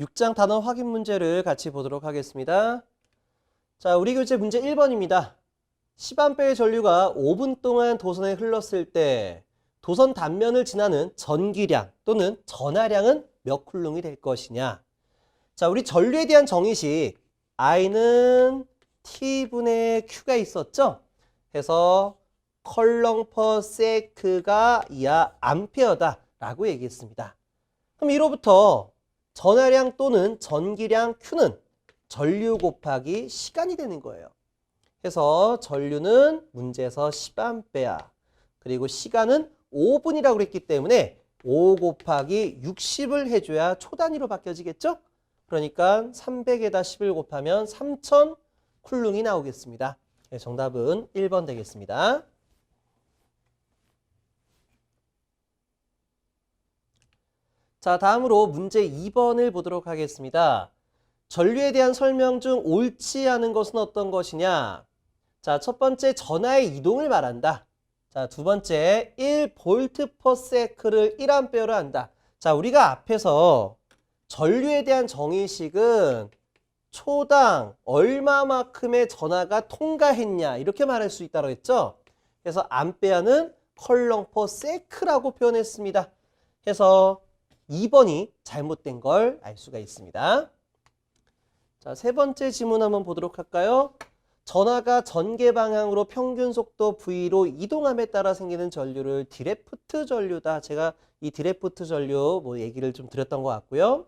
6장 단원 확인 문제를 같이 보도록 하겠습니다. 자, 우리 교재 문제 1번입니다. 10A의 전류가 5분 동안 도선에 흘렀을 때 도선 단면을 지나는 전기량 또는 전하량은 몇 쿨롱이 될 것이냐. 자, 우리 전류에 대한 정의식 I는 T분의 Q가 있었죠? 해서 컬렁 퍼 세크가 이하 암페어다 라고 얘기했습니다. 그럼 이로부터 전하량 또는 전기량 Q는 전류 곱하기 시간이 되는 거예요. 해서 전류는 문제에서 10A 그리고 시간은 5분이라고 그랬기 때문에 5 곱하기 60을 해줘야 초단위로 바뀌어지겠죠? 그러니까 300에다 10을 곱하면 3000 쿨룽이 나오겠습니다. 네, 정답은 1번 되겠습니다. 자, 다음으로 문제 2번을 보도록 하겠습니다. 전류에 대한 설명 중 옳지 않은 것은 어떤 것이냐? 자, 첫 번째 전하의 이동을 말한다. 자, 두 번째 1볼트 퍼 세크를 1암페어로 한다. 자, 우리가 앞에서 전류에 대한 정의식은 초당 얼마만큼의 전하가 통과했냐 이렇게 말할 수 있다고 했죠. 그래서 암페어는 컬렁 퍼 세크라고 표현했습니다. 해서 2번이 잘못된 걸 알 수가 있습니다. 자, 세 번째 지문 한번 보도록 할까요? 전하가 전개 방향으로 평균 속도 V로 이동함에 따라 생기는 전류를 디레프트 전류다. 제가 이 디레프트 전류 뭐 얘기를 좀 드렸던 것 같고요.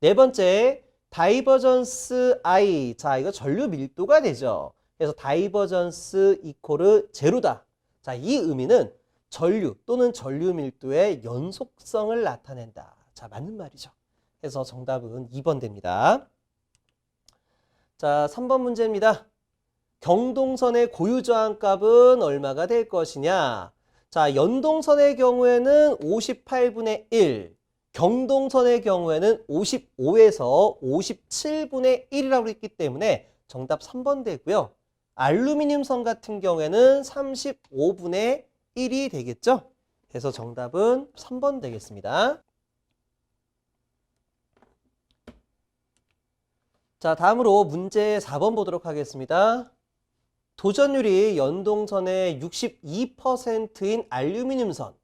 네 번째, 다이버전스 I. 자, 이거 전류 밀도가 되죠. 그래서 다이버전스 이코르 제로다. 자, 이 의미는 전류 또는 전류 밀도의 연속성을 나타낸다. 자, 맞는 말이죠. 그래서 정답은 2번 됩니다. 자, 3번 문제입니다. 경동선의 고유 저항 값은 얼마가 될 것이냐? 자, 연동선의 경우에는 58분의 1, 경동선의 경우에는 55에서 57분의 1이라고 했기 때문에 정답 3번 되고요. 알루미늄선 같은 경우에는 35분의 1이 되겠죠? 그래서 정답은 3번 되겠습니다. 자, 다음으로 문제 4번 보도록 하겠습니다. 도전율이 연동선의 62%인 알루미늄선.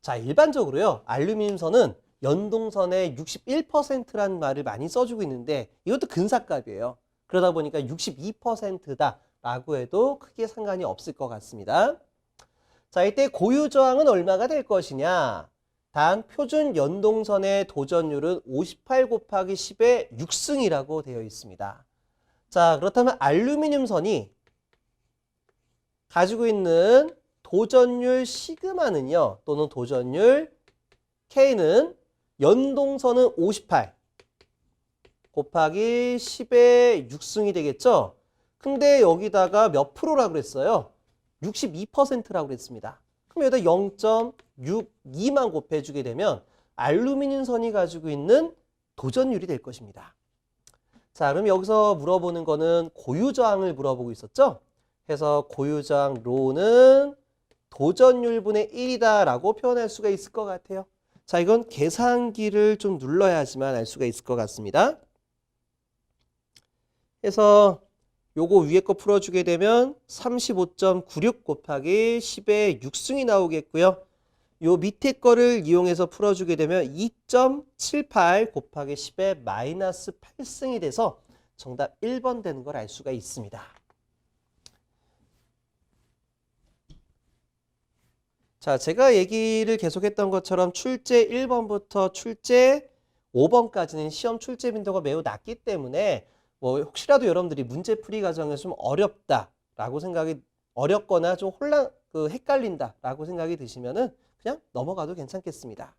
자, 일반적으로요. 알루미늄선은 연동선의 61%라는 말을 많이 써주고 있는데 이것도 근사값이에요. 그러다 보니까 62%다 라고 해도 크게 상관이 없을 것 같습니다. 자, 이때 고유 저항은 얼마가 될 것이냐? 단 표준 연동선의 도전율은 58 곱하기 10의 6승이라고 되어 있습니다. 자, 그렇다면 알루미늄 선이 가지고 있는 도전율 시그마는요, 또는 도전율 K는 연동선은 58 곱하기 10의 6승이 되겠죠? 근데 여기다가 몇 프로라고 그랬어요? 62%라고 그랬습니다. 그럼 여기다 0.62만 곱해주게 되면 알루미늄 선이 가지고 있는 도전율이 될 것입니다. 자, 그럼 여기서 물어보는 거는 고유저항을 물어보고 있었죠? 그래서 고유저항 로는 도전율분의 1이다 라고 표현할 수가 있을 것 같아요. 자, 이건 계산기를 좀 눌러야지만 알 수가 있을 것 같습니다. 그래서 요거 위에 거 풀어주게 되면 35.96 곱하기 10의 6승이 나오겠고요. 요 밑에 거를 이용해서 풀어주게 되면 2.78 곱하기 10의 마이너스 8승이 돼서 정답 1번 되는 걸 알 수가 있습니다. 자, 제가 얘기를 계속했던 것처럼 출제 1번부터 출제 5번까지는 시험 출제 빈도가 매우 낮기 때문에 뭐 혹시라도 여러분들이 문제 풀이 과정에서 좀 어렵다라고 생각이 어렵거나 좀 혼란 그 헷갈린다라고 생각이 드시면은 그냥 넘어가도 괜찮겠습니다.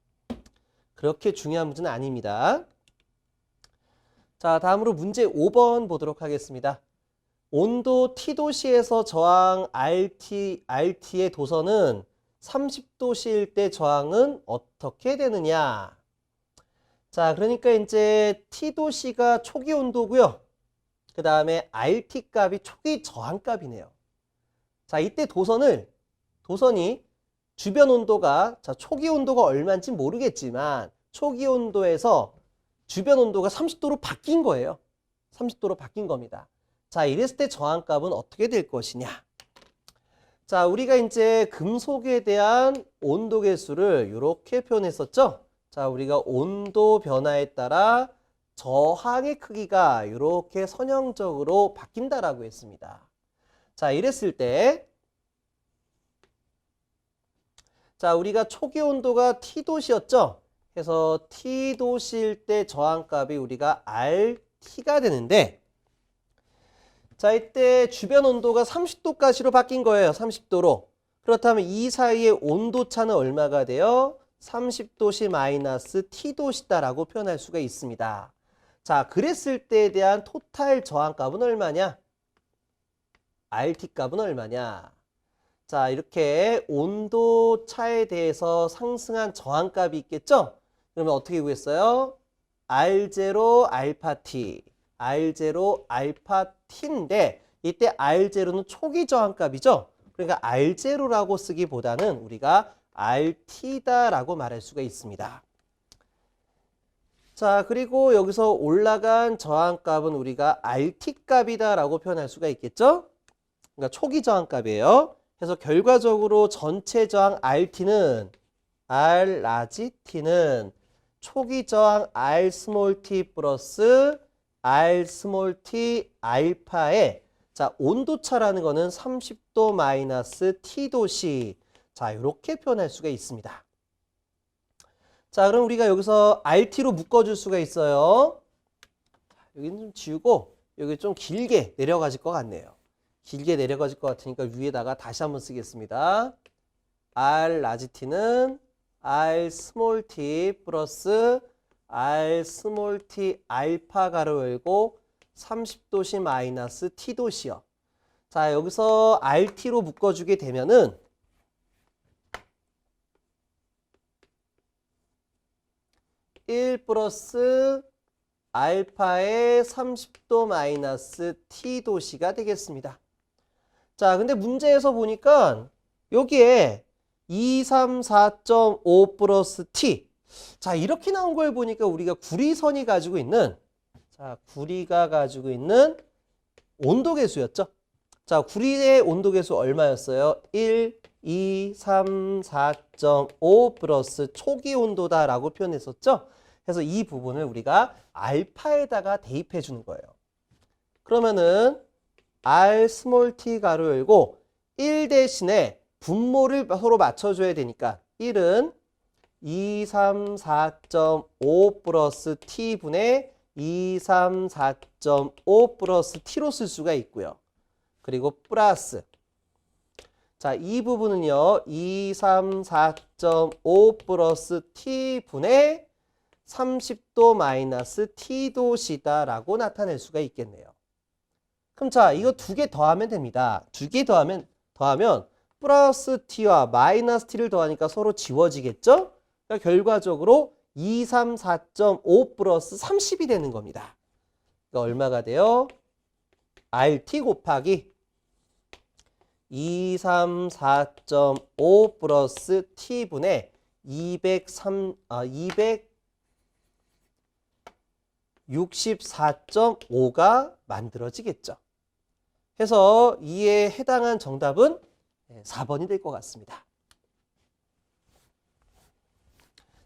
그렇게 중요한 문제는 아닙니다. 자, 다음으로 문제 5번 보도록 하겠습니다. 온도 T도시에서 저항 RT, RT의 도선은 30도씨일 때 저항은 어떻게 되느냐? 자, 그러니까 이제 T도씨가 초기 온도고요. 그 다음에 RT 값이 초기 저항 값이네요. 자, 이때 도선을, 도선이 주변 온도가, 자, 초기 온도가 얼마인지 모르겠지만, 초기 온도에서 주변 온도가 30도로 바뀐 거예요. 30도로 바뀐 겁니다. 자, 이랬을 때 저항값은 어떻게 될 것이냐? 자, 우리가 이제 금속에 대한 온도 계수를 이렇게 표현했었죠? 자, 우리가 온도 변화에 따라 저항의 크기가 이렇게 선형적으로 바뀐다라고 했습니다. 자, 이랬을 때 자, 우리가 초기 온도가 T도시였죠? 그래서 T도시일 때 저항값이 우리가 RT가 되는데 자, 이때 주변 온도가 30도까지로 바뀐 거예요. 30도로. 그렇다면 이 사이의 온도 차는 얼마가 돼요? 30도씨 마이너스 T도시다라고 표현할 수가 있습니다. 자, 그랬을 때에 대한 토탈 저항값은 얼마냐? RT 값은 얼마냐? 자, 이렇게 온도 차에 대해서 상승한 저항값이 있겠죠? 그러면 어떻게 구했어요? R0 알파 T, R0 알파 T인데 이때 R0는 초기 저항값이죠? 그러니까 R0라고 쓰기보다는 우리가 RT다라고 말할 수가 있습니다. 자, 그리고 여기서 올라간 저항값은 우리가 RT값이다라고 표현할 수가 있겠죠? 그러니까 초기 저항값이에요. 그래서 결과적으로 전체 저항 RT는 R 라지 T는 초기 저항 R 스몰 t 플러스 R 스몰 t 알파의 자 온도차라는 거는 30도 마이너스 T도시 자 이렇게 표현할 수가 있습니다. 자 그럼 우리가 여기서 RT로 묶어줄 수가 있어요. 여기는 좀 지우고 여기 좀 길게 내려가질 것 같네요. 길게 내려가질 것 같으니까 위에다가 다시 한번 쓰겠습니다. R 라지 T는 R 스몰 t 플러스 R 스몰 t 알파 가로 열고 30도씨 마이너스 t도시요. 자, 여기서 RT로 묶어주게 되면은 일 플러스 알파의 30도 마이너스 t도시가 되겠습니다. 자, 근데 문제에서 보니까 여기에 234.5 플러스 t. 자, 이렇게 나온 걸 보니까 우리가 구리선이 가지고 있는 자, 구리가 가지고 있는 온도 계수였죠. 자, 구리의 온도 계수 얼마였어요? 1, 2, 3, 4.5 플러스 초기 온도다라고 표현했었죠. 그래서 이 부분을 우리가 알파에다가 대입해 주는 거예요. 그러면은 R 스몰 t 가로 열고 1 대신에 분모를 서로 맞춰줘야 되니까 1은 2, 3, 4.5 플러스 t분의 2, 3, 4.5 플러스 t로 쓸 수가 있고요. 그리고 플러스 자, 이 부분은요. 2, 3, 4.5 플러스 t분의 30도 마이너스 t도시다라고 나타낼 수가 있겠네요. 그럼 자, 이거 두 개 더하면 됩니다. 두 개 더하면 더하면 플러스 t와 마이너스 t를 더하니까 서로 지워지겠죠? 그러니까 결과적으로 2, 3, 4.5 플러스 30이 되는 겁니다. 그러니까 얼마가 돼요? RT 곱하기 2, 3, 4.5 플러스 t분의 203, 아, 264.5가 만들어지겠죠. 해서 이에 해당한 정답은 4번이 될 것 같습니다.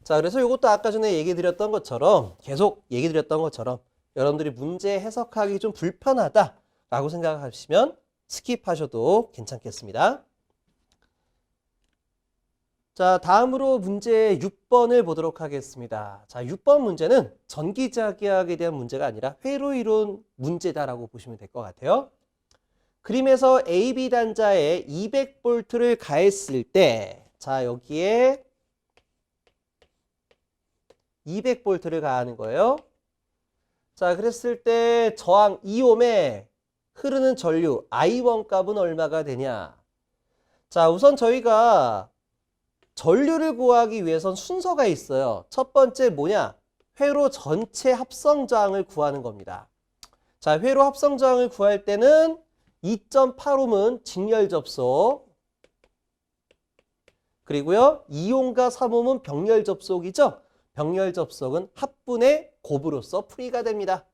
자, 그래서 이것도 아까 전에 얘기 드렸던 것처럼 계속 얘기 드렸던 것처럼 여러분들이 문제 해석하기 좀 불편하다라고 생각하시면 스킵하셔도 괜찮겠습니다. 자, 다음으로 문제 6번을 보도록 하겠습니다. 자, 6번 문제는 전기자기학에 대한 문제가 아니라 회로 이론 문제다라고 보시면 될 것 같아요. 그림에서 AB 단자에 200볼트를 가했을 때, 자, 여기에 200볼트를 가하는 거예요. 자, 그랬을 때 저항 2옴에 흐르는 전류 I1 값은 얼마가 되냐? 자, 우선 저희가 전류를 구하기 위해선 순서가 있어요. 첫 번째 뭐냐? 회로 전체 합성 저항을 구하는 겁니다. 자, 회로 합성 저항을 구할 때는 2.8옴은 직렬 접속. 그리고요, 2옴과 3옴은 병렬 접속이죠. 병렬 접속은 합분의 곱으로서 풀이가 됩니다.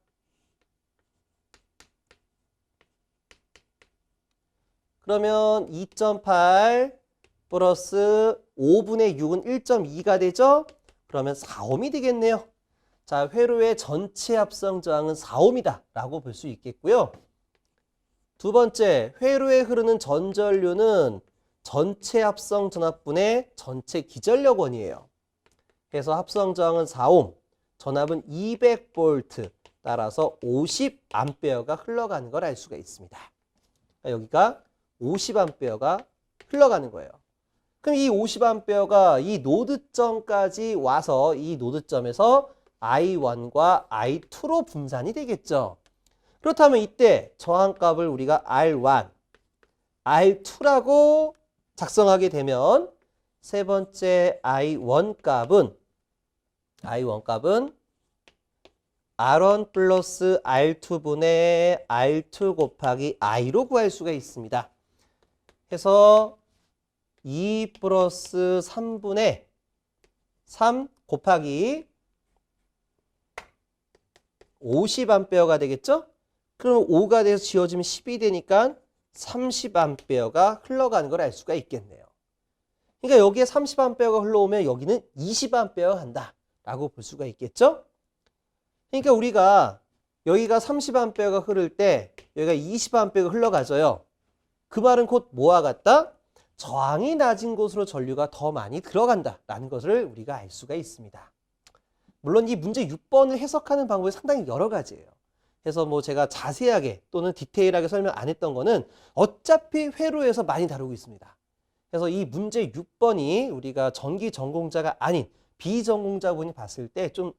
그러면 2.8 플러스 5분의 6은 1.2가 되죠? 그러면 4옴이 되겠네요. 자, 회로의 전체 합성 저항은 4옴이다 라고 볼 수 있겠고요. 두 번째, 회로에 흐르는 전전류는 전체 합성 전압분의 전체 기전력 원이에요. 그래서 합성 저항은 4옴, 전압은 200V, 따라서 50A가 흘러가는 걸 알 수가 있습니다. 여기가 50A가 흘러가는 거예요. 그럼 이 50A가 이 노드점까지 와서 이 노드점에서 I1과 I2로 분산이 되겠죠. 그렇다면 이때 저항값을 우리가 R1, R2라고 작성하게 되면 세 번째 I1 값은 I1 값은 R1 플러스 R2분의 R2 곱하기 I로 구할 수가 있습니다. 해서 2 플러스 3분의 3 곱하기 50A가 되겠죠? 그럼 5가 돼서 지워지면 10이 되니까 30A가 흘러가는 걸 알 수가 있겠네요. 그러니까 여기에 30A가 흘러오면 여기는 20A가 간다 라고 볼 수가 있겠죠? 그러니까 우리가 여기가 30A가 흐를 때 여기가 20A가 흘러가져요. 그 말은 곧 뭐와 같다? 저항이 낮은 곳으로 전류가 더 많이 들어간다라는 것을 우리가 알 수가 있습니다. 물론 이 문제 6번을 해석하는 방법이 상당히 여러 가지예요. 그래서 뭐 제가 자세하게 또는 디테일하게 설명 안 했던 거는 어차피 회로에서 많이 다루고 있습니다. 그래서 이 문제 6번이 우리가 전기 전공자가 아닌 비전공자분이 봤을 때 좀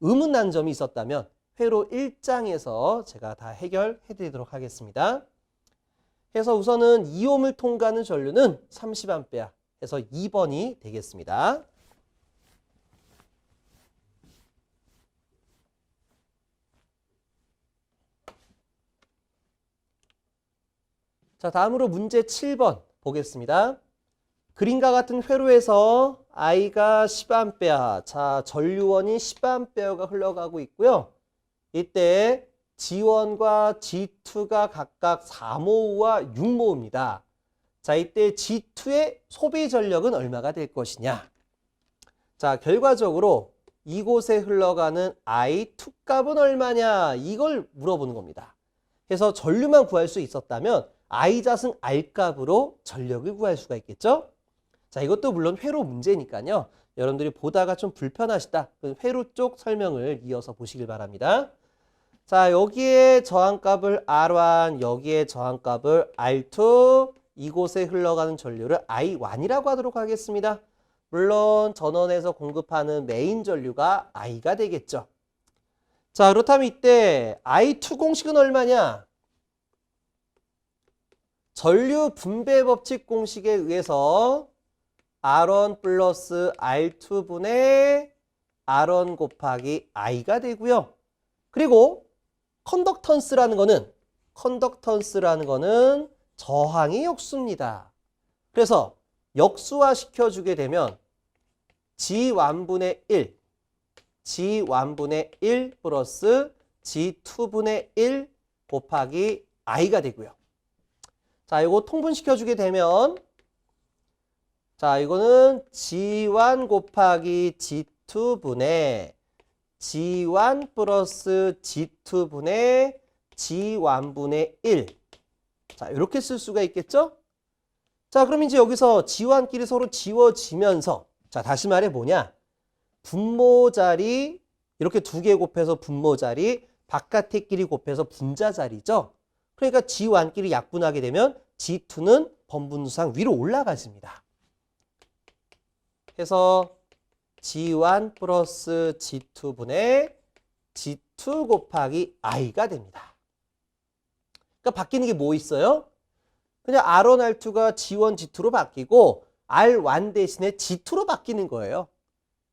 의문난 점이 있었다면 회로 1장에서 제가 다 해결해 드리도록 하겠습니다. 그래서 우선은 2옴을 통과하는 전류는 30A 해서 2번이 되겠습니다. 자, 다음으로 문제 7번 보겠습니다. 그림과 같은 회로에서 I가 10A, 자, 전류원이 10A가 흘러가고 있고요. 이때 G1과 G2가 각각 4모우와 6모우입니다. 자, 이때 G2의 소비 전력은 얼마가 될 것이냐? 자, 결과적으로 이곳에 흘러가는 I2 값은 얼마냐? 이걸 물어보는 겁니다. 그래서 전류만 구할 수 있었다면 I 자승 R 값으로 전력을 구할 수가 있겠죠? 자, 이것도 물론 회로 문제니까요. 여러분들이 보다가 좀 불편하시다. 회로 쪽 설명을 이어서 보시길 바랍니다. 자, 여기에 저항값을 R1, 여기에 저항값을 R2, 이곳에 흘러가는 전류를 I1이라고 하도록 하겠습니다. 물론 전원에서 공급하는 메인 전류가 I가 되겠죠. 자, 그렇다면 이때 I2 공식은 얼마냐? 전류 분배 법칙 공식에 의해서 R1 플러스 R2분의 R1 곱하기 I가 되고요. 그리고 컨덕턴스라는 거는 컨덕턴스라는 거는 저항의 역수입니다. 그래서 역수화 시켜주게 되면 G1분의 1, G1분의 1 플러스 G2분의 1 곱하기 I가 되고요. 자, 이거 통분시켜주게 되면 자, 이거는 G1 곱하기 G2분의 G1 플러스 G2분의 G1분의 1. 자, 이렇게 쓸 수가 있겠죠? 자, 그럼 이제 여기서 G1끼리 서로 지워지면서 자, 다시 말해 뭐냐? 분모 자리 이렇게 두 개 곱해서 분모 자리 바깥에 끼리 곱해서 분자 자리죠? 그러니까 G1끼리 약분하게 되면 G2는 번분수상 위로 올라가집니다. 그래서 G1 플러스 G2분의 G2 곱하기 I가 됩니다. 그러니까 바뀌는 게 뭐 있어요? 그냥 R1, R2가 G1, G2로 바뀌고 R1 대신에 G2로 바뀌는 거예요.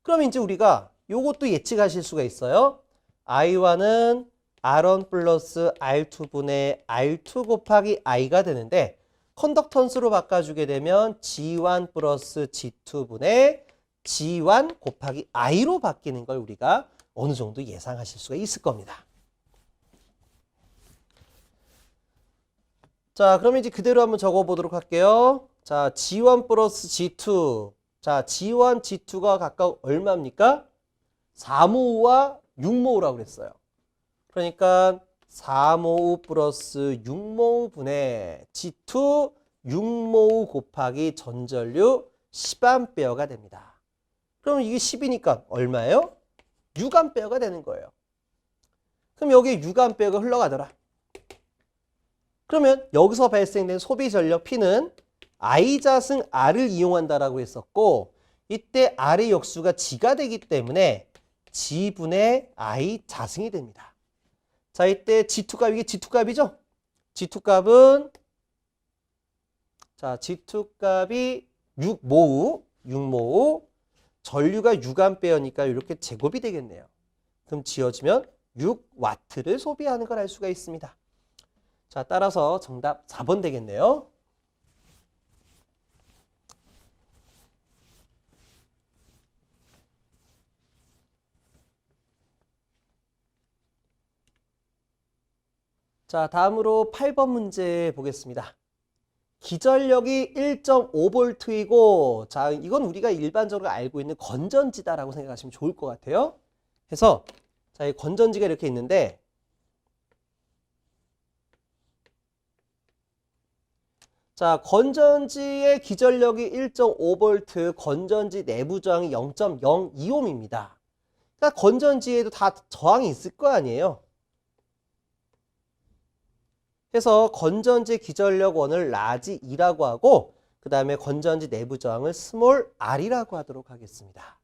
그럼 이제 우리가 요것도 예측하실 수가 있어요. I1은 R1 플러스 R2분의 R2 곱하기 I가 되는데 컨덕턴스로 바꿔주게 되면 G1 플러스 G2분의 G1 곱하기 I로 바뀌는 걸 우리가 어느 정도 예상하실 수가 있을 겁니다. 자, 그러면 이제 그대로 한번 적어보도록 할게요. 자, G1 플러스 G2. 자, G1, G2가 각각 얼마입니까? 4모우와 6모우라고 그랬어요. 그러니까 4모우 플러스 6모우 분의 G2 6모우 곱하기 전전류 10A가 됩니다. 그럼 이게 10이니까 얼마예요? 6A가 되는 거예요. 그럼 여기에 6A가 흘러가더라. 그러면 여기서 발생된 소비 전력 P는 I 자승 R을 이용한다라고 했었고 이때 R의 역수가 G가 되기 때문에 G분의 I 자승이 됩니다. 자, 이때 G2 값, 이게 G2 값이죠? G2 값은 자, G2 값이 6모우, 6모우, 전류가 6A니까 이렇게 제곱이 되겠네요. 그럼 지어지면 6W를 소비하는 걸 알 수가 있습니다. 자, 따라서 정답 4번 되겠네요. 자, 다음으로 8번 문제 보겠습니다. 기전력이 1.5V이고, 자, 이건 우리가 일반적으로 알고 있는 건전지다라고 생각하시면 좋을 것 같아요. 그래서, 자, 이 건전지가 이렇게 있는데, 자, 건전지의 기전력이 1.5V, 건전지 내부 저항이 0.02옴입니다. 그러니까 건전지에도 다 저항이 있을 거 아니에요. 그래서 건전지 기전력 원을 라지 E라고 하고 그 다음에 건전지 내부 저항을 스몰 R이라고 하도록 하겠습니다.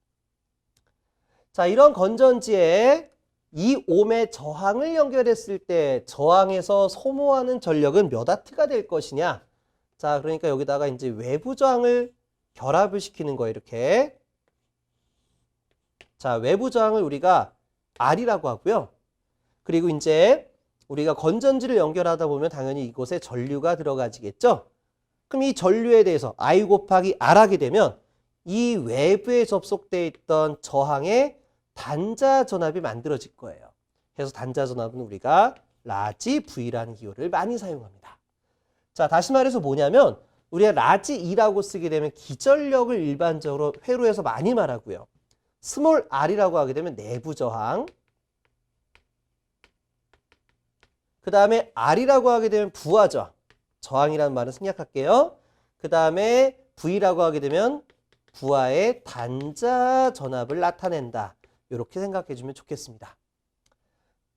자, 이런 건전지에 이 옴의 저항을 연결했을 때 저항에서 소모하는 전력은 몇 와트가 될 것이냐? 자, 그러니까 여기다가 이제 외부 저항을 결합을 시키는 거예요, 이렇게. 자, 외부 저항을 우리가 R이라고 하고요. 그리고 이제 우리가 건전지를 연결하다 보면 당연히 이곳에 전류가 들어가지겠죠? 그럼 이 전류에 대해서 I 곱하기 R 하게 되면 이 외부에 접속되어 있던 저항의 단자 전압이 만들어질 거예요. 그래서 단자 전압은 우리가 라지 V라는 기호를 많이 사용합니다. 자, 다시 말해서 뭐냐면 우리가 라지 E라고 쓰게 되면 기전력을 일반적으로 회로에서 많이 말하고요. 스몰 R이라고 하게 되면 내부 저항, 그 다음에 R이라고 하게 되면 부하 저항, 저항이라는 말은 생략할게요. 그 다음에 V라고 하게 되면 부하의 단자 전압을 나타낸다. 이렇게 생각해 주면 좋겠습니다.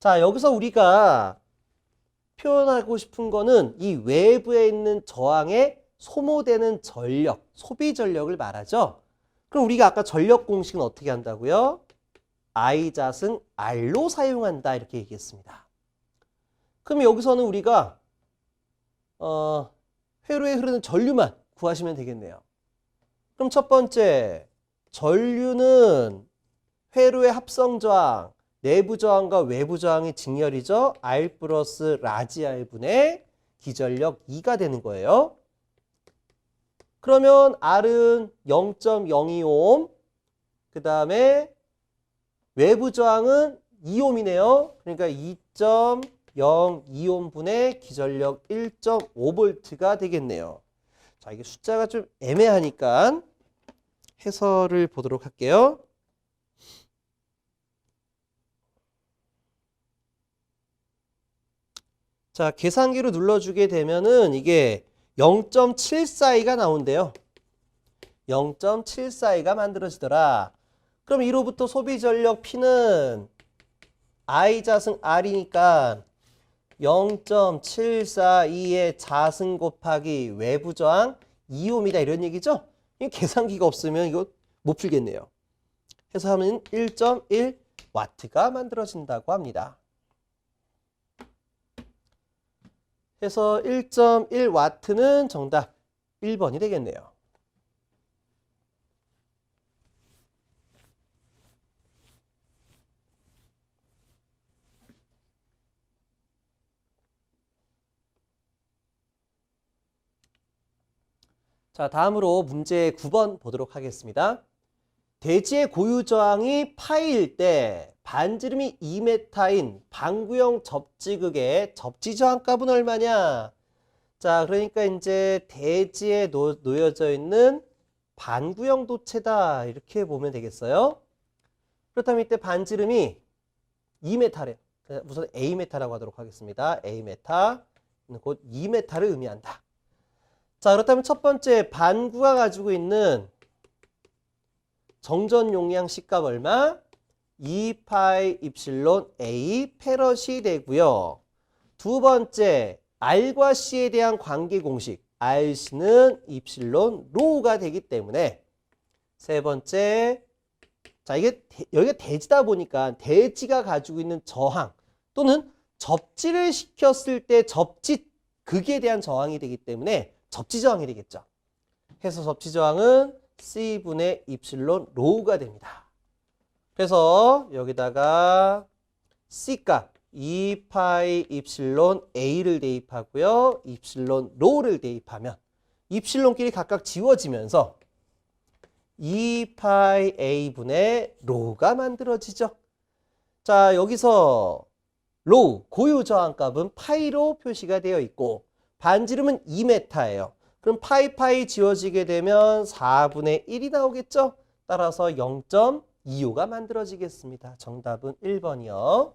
자, 여기서 우리가 표현하고 싶은 거는 이 외부에 있는 저항에 소모되는 전력, 소비 전력을 말하죠. 그럼 우리가 아까 전력 공식은 어떻게 한다고요? I 자승 R로 사용한다 이렇게 얘기했습니다. 그럼 여기서는 우리가 어, 회로에 흐르는 전류만 구하시면 되겠네요. 그럼 첫 번째 전류는 회로의 합성 저항, 내부 저항과 외부 저항의 직렬이죠. R 플러스 라지 R분의 기전력 2가 되는 거예요. 그러면 R은 0.02옴, 그 다음에 외부 저항은 2옴이네요. 그러니까 2.02옴 분의 기전력 1.5V가 되겠네요. 자, 이게 숫자가 좀 애매하니까 해설을 보도록 할게요. 자, 계산기로 눌러주게 되면은 이게 0.74가 나온대요. 0.74가 만들어지더라. 그럼 이로부터 소비 전력 P는 I 자승 R이니까 0.742의 자승 곱하기 외부 저항 2옴이다 이런 얘기죠? 이 계산기가 없으면 이거 못 풀겠네요. 해서 하면 1.1 와트가 만들어진다고 합니다. 해서 1.1 와트는 정답 1번이 되겠네요. 자, 다음으로 문제 9번 보도록 하겠습니다. 대지의 고유 저항이 파이일 때 반지름이 2m인 방구형 접지극의 접지 저항값은 얼마냐? 자, 그러니까 이제 대지에 놓, 놓여져 있는 반구형 도체다. 이렇게 보면 되겠어요. 그렇다면 이때 반지름이 2m래요. 우선 A메타라고 하도록 하겠습니다. A메타. 곧 2m를 의미한다. 자, 그렇다면 첫 번째 반구가 가지고 있는 정전 용량 C값 얼마? 2파이 입실론 A 페럿이 되고요. 두 번째 R과 C에 대한 관계 공식 RC는 입실론 로우가 되기 때문에 세 번째 자 이게 대, 여기가 대지다 보니까 대지가 가지고 있는 저항 또는 접지를 시켰을 때 접지 극에 대한 저항이 되기 때문에 접지 저항이 되겠죠. 해서 접지 저항은 C분의 입실론 로우가 됩니다. 그래서 여기다가 C값 2파이 입실론 A를 대입하고요. 입실론 로우를 대입하면 입실론끼리 각각 지워지면서 2파이 A분의 로우가 만들어지죠. 자, 여기서 로우, 고유 저항값은 파이로 표시가 되어 있고 반지름은 2m예요. 그럼 파이 파이 지워지게 되면 4분의 1이 나오겠죠? 따라서 0.25가 만들어지겠습니다. 정답은 1번이요.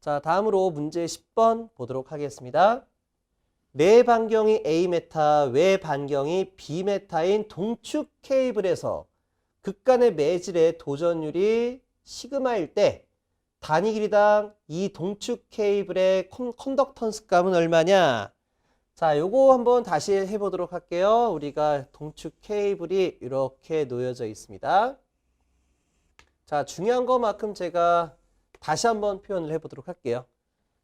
자, 다음으로 문제 10번 보도록 하겠습니다. 내 반경이 A메타, 외 반경이 B메타인 동축 케이블에서 극간의 매질의 도전율이 시그마일 때 단위 길이당 이 동축 케이블의 컨, 컨덕턴스 값은 얼마냐? 자, 요거 한번 다시 해보도록 할게요. 우리가 동축 케이블이 이렇게 놓여져 있습니다. 자, 중요한 것만큼 제가 다시 한번 표현을 해보도록 할게요.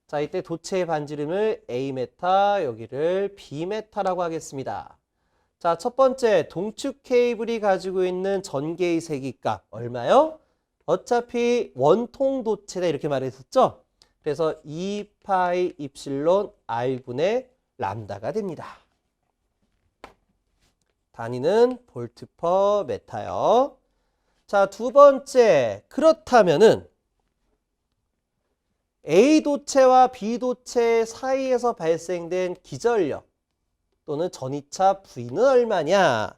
자, 이때 도체의 반지름을 A메타, 여기를 B메타라고 하겠습니다. 자, 첫 번째 동축 케이블이 가지고 있는 전개의 세기값 얼마요? 어차피 원통 도체다 이렇게 말했었죠? 그래서 2파이 입실론 R분의 람다가 됩니다. 단위는 볼트 퍼 메타요. 자, 두 번째 그렇다면은 A 도체와 B 도체 사이에서 발생된 기전력 또는 전이차 V는 얼마냐?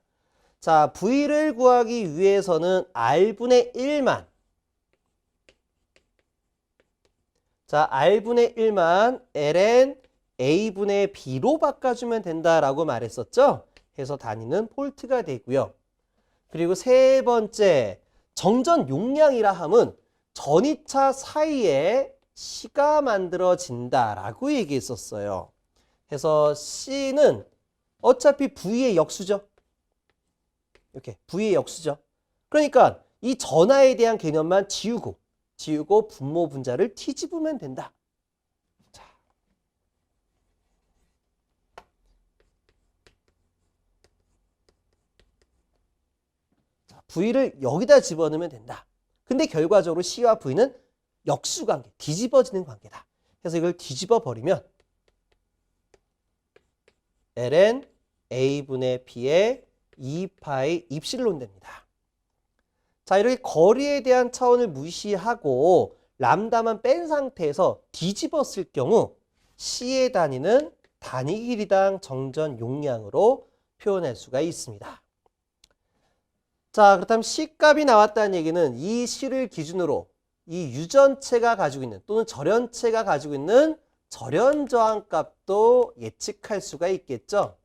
자, V를 구하기 위해서는 R분의 1만 자, R분의 1만 ln A분의 B로 바꿔주면 된다라고 말했었죠? 해서 단위는 폴트가 되고요. 그리고 세 번째, 정전 용량이라 함은 전이차 사이에 C가 만들어진다라고 얘기했었어요. 해서 C는 어차피 V의 역수죠. 이렇게 V의 역수죠. 그러니까 이 전하에 대한 개념만 지우고 지우고 분모 분자를 뒤집으면 된다. 자. 자, V를 여기다 집어넣으면 된다. 근데 결과적으로 C와 V는 역수 관계, 뒤집어지는 관계다. 그래서 이걸 뒤집어 버리면 ln a분의 b의 2파이 입실론 됩니다. 자, 이렇게 거리에 대한 차원을 무시하고 람다만 뺀 상태에서 뒤집었을 경우 C의 단위는 단위 길이당 정전 용량으로 표현할 수가 있습니다. 자, 그렇다면 C 값이 나왔다는 얘기는 이 C를 기준으로 이 유전체가 가지고 있는 또는 절연체가 가지고 있는 절연 저항 값도 예측할 수가 있겠죠.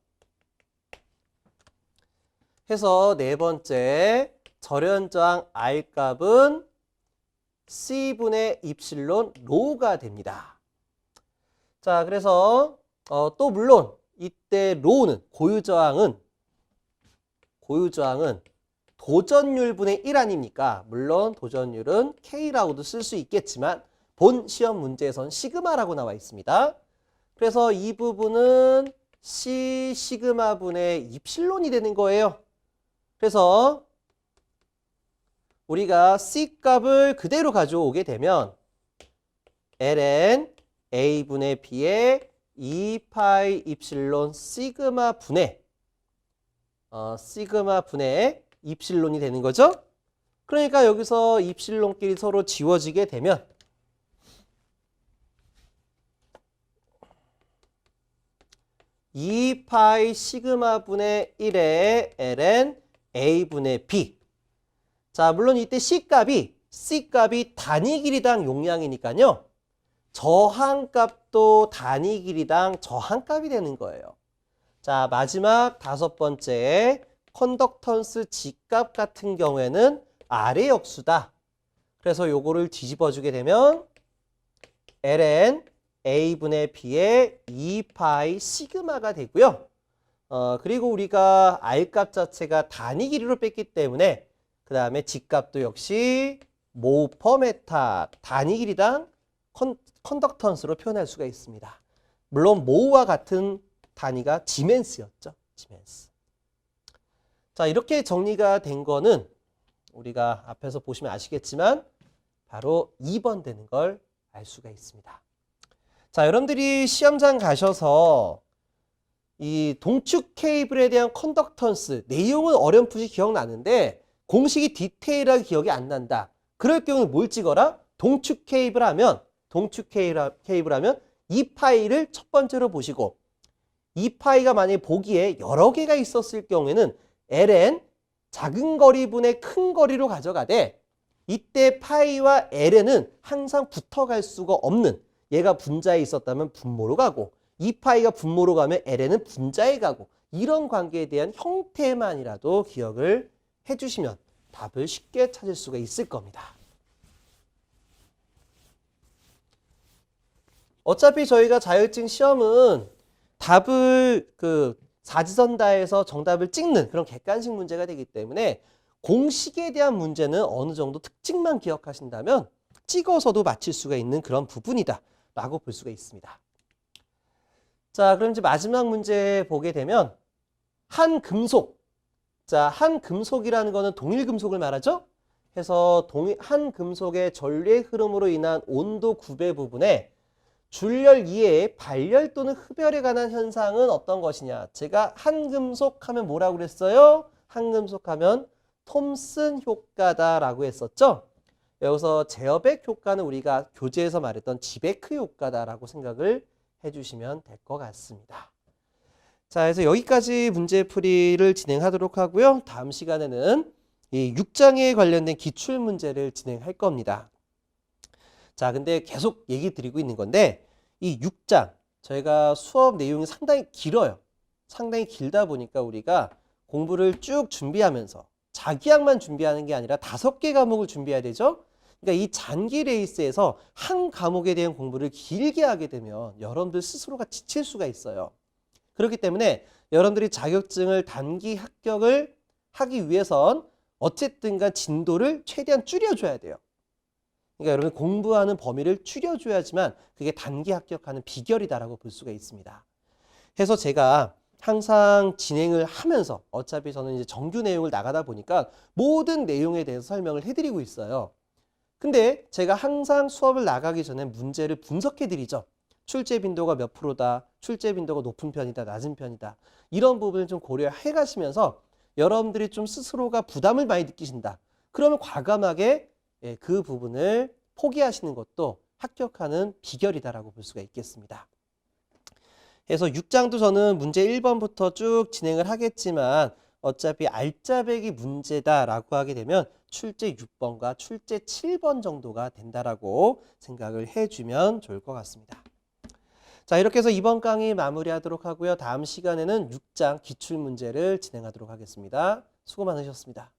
해서 네 번째 절연 저항 R 값은 C분의 입실론 로우가 됩니다. 자, 그래서 어, 또 물론 이때 로우는 고유 저항은 고유 저항은 도전율분의 1 아닙니까? 물론 도전율은 K라고도 쓸 수 있겠지만 본 시험 문제에선 시그마라고 나와 있습니다. 그래서 이 부분은 C 시그마분의 입실론이 되는 거예요. 그래서 우리가 C 값을 그대로 가져오게 되면 ln a분의 b의 2파이 입실론 시그마 분의 어, 시그마 분의 입실론이 되는 거죠. 그러니까 여기서 입실론끼리 서로 지워지게 되면 이 파이 시그마 분의 1의 ln a분의 b. 자, 물론 이때 c 값이 c 값이 단위 길이당 용량이니까요. 저항 값도 단위 길이당 저항 값이 되는 거예요. 자, 마지막 다섯 번째 컨덕턴스 G값 같은 경우에는 아래 역수다. 그래서 요거를 뒤집어 주게 되면 ln a분의 b의 2파이 시그마가 되고요. 어, 그리고 우리가 r값 자체가 단위 길이로 뺐기 때문에 그 다음에 G값도 역시 모퍼메타 단위 길이당 컨, 컨덕턴스로 표현할 수가 있습니다. 물론 모와 같은 단위가 지멘스였죠. 지멘스. 자, 이렇게 정리가 된 거는 우리가 앞에서 보시면 아시겠지만 바로 2번 되는 걸 알 수가 있습니다. 자, 여러분들이 시험장 가셔서 이 동축 케이블에 대한 컨덕턴스 내용은 어렴풋이 기억나는데 공식이 디테일하게 기억이 안 난다. 그럴 경우는 뭘 찍어라? 동축 케이블 하면 동축 케이블 하면 이 파일을 첫 번째로 보시고 이 파이가 만약에 보기에 여러 개가 있었을 경우에는 ln 작은 거리분의 큰 거리로 가져가되 이때 파이와 ln은 항상 붙어갈 수가 없는 얘가 분자에 있었다면 분모로 가고 이 파이가 분모로 가면 ln은 분자에 가고 이런 관계에 대한 형태만이라도 기억을 해주시면 답을 쉽게 찾을 수가 있을 겁니다. 어차피 저희가 자격증 시험은 답을 그 사지선다에서 정답을 찍는 그런 객관식 문제가 되기 때문에 공식에 대한 문제는 어느 정도 특징만 기억하신다면 찍어서도 맞힐 수가 있는 그런 부분이다 라고 볼 수가 있습니다. 자, 그럼 이제 마지막 문제 보게 되면 한 금속. 자, 한 금속이라는 거는 동일 금속을 말하죠? 해서 동일, 한 금속의 전류의 흐름으로 인한 온도 구배 부분에 줄열 이외에 발열 또는 흡열에 관한 현상은 어떤 것이냐? 제가 한금속 하면 뭐라고 그랬어요? 한금속 하면 톰슨 효과다라고 했었죠? 여기서 제어백 효과는 우리가 교재에서 말했던 지베크 효과다라고 생각을 해주시면 될 것 같습니다. 자, 그래서 여기까지 문제풀이를 진행하도록 하고요. 다음 시간에는 이 6장에 관련된 기출 문제를 진행할 겁니다. 자, 근데 계속 얘기 드리고 있는 건데 이 6장 저희가 수업 내용이 상당히 길어요. 상당히 길다 보니까 우리가 공부를 쭉 준비하면서 자기학만 준비하는 게 아니라 다섯 개 과목을 준비해야 되죠. 그러니까 이 장기 레이스에서 한 과목에 대한 공부를 길게 하게 되면 여러분들 스스로가 지칠 수가 있어요. 그렇기 때문에 여러분들이 자격증을 단기 합격을 하기 위해선 어쨌든간 진도를 최대한 줄여줘야 돼요. 그러니까 여러분 공부하는 범위를 줄여줘야지만 그게 단기 합격하는 비결이다라고 볼 수가 있습니다. 해서 제가 항상 진행을 하면서 어차피 저는 이제 정규 내용을 나가다 보니까 모든 내용에 대해서 설명을 해드리고 있어요. 근데 제가 항상 수업을 나가기 전에 문제를 분석해 드리죠. 출제 빈도가 몇 프로다, 출제 빈도가 높은 편이다, 낮은 편이다. 이런 부분을 좀 고려해 가시면서 여러분들이 좀 스스로가 부담을 많이 느끼신다. 그러면 과감하게 예, 그 부분을 포기하시는 것도 합격하는 비결이다라고 볼 수가 있겠습니다. 그래서 6장도 저는 문제 1번부터 쭉 진행을 하겠지만 어차피 알짜배기 문제다라고 하게 되면 출제 6번과 출제 7번 정도가 된다라고 생각을 해주면 좋을 것 같습니다. 자 이렇게 해서 이번 강의 마무리하도록 하고요. 다음 시간에는 6장 기출문제를 진행하도록 하겠습니다. 수고 많으셨습니다.